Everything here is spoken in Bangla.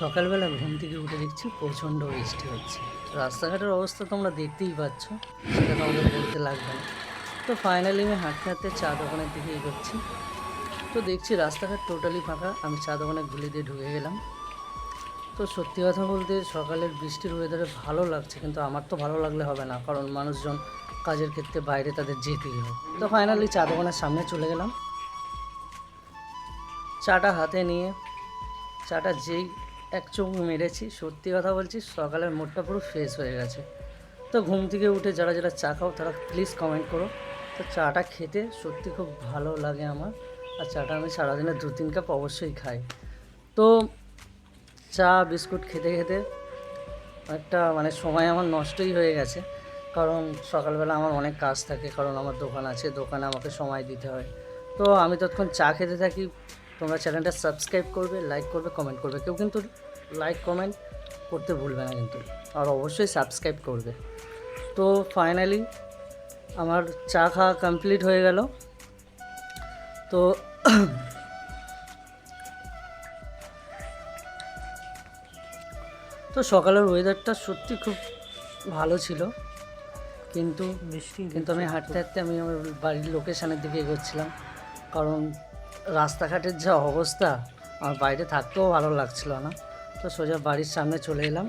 সকালবেলা ঘুম থেকে উঠে দেখছি প্রচণ্ড বৃষ্টি হচ্ছে। রাস্তাঘাটের অবস্থা তোমরা দেখতেই পাচ্ছ, সেটা তোমাদের বলতে লাগবে না। তো ফাইনালি আমি হাঁটতে হাঁটতে চা দোকানের দিকে এগোচ্ছি। তো দেখছি রাস্তাঘাট টোটালি ফাঁকা, আমি চা দোকানে গুলি দিয়ে ঢুকে গেলাম। তো সত্যি কথা বলতে সকালের বৃষ্টির ওয়েদারে ভালো লাগছে, কিন্তু আমার তো ভালো লাগলে হবে না, কারণ মানুষজন কাজের ক্ষেত্রে বাইরে তাদের যেতেই হয়। তো ফাইনালি চা দোকানের সামনে চলে গেলাম। চাটা হাতে নিয়ে, চাটা যেই এক চোখ মেরেছি, সত্যি কথা বলছি, সকালের মুডটা পুরো ফ্রেশ হয়ে গেছে। তো ঘুম থেকে উঠে যারা যারা চা খাও, তারা প্লিজ কমেন্ট করো। তো চাটা খেতে সত্যি খুব ভালো লাগে আমার, আর চাটা আমি সারাদিনে দু তিন কাপ অবশ্যই খাই। তো চা, বিস্কুট খেতে খেতে একটা মানে সময় আমার নষ্টই হয়ে গেছে, কারণ সকালবেলা আমার অনেক কাজ থাকে, কারণ আমার দোকান আছে, দোকানে আমাকে সময় দিতে হয়। তো আমি ততক্ষণ চা খেতে থাকি তোমরা চ্যানেলটা সাবস্ক্রাইব করবে লাইক করবে কমেন্ট করবে। কেউ কিন্তু লাইক কমেন্ট করতে ভুলবে না কিন্তু আর অবশ্যই সাবস্ক্রাইব করবে। তো ফাইনালি আমার চা খাওয়া কমপ্লিট হয়ে গেল। তো তো সকালের ওয়েদারটা সত্যি খুব ভালো ছিল কিন্তু বৃষ্টি কিন্তু আমি হাঁটতে হাঁটতে আমি আমার বাড়ির লোকেশানের দিকে এগোচ্ছিলাম কারণ রাস্তাঘাটের যা অবস্থা, আমার বাইরে থাকতেও ভালো লাগছিল না। তো সোজা বাড়ির সামনে চলে এলাম।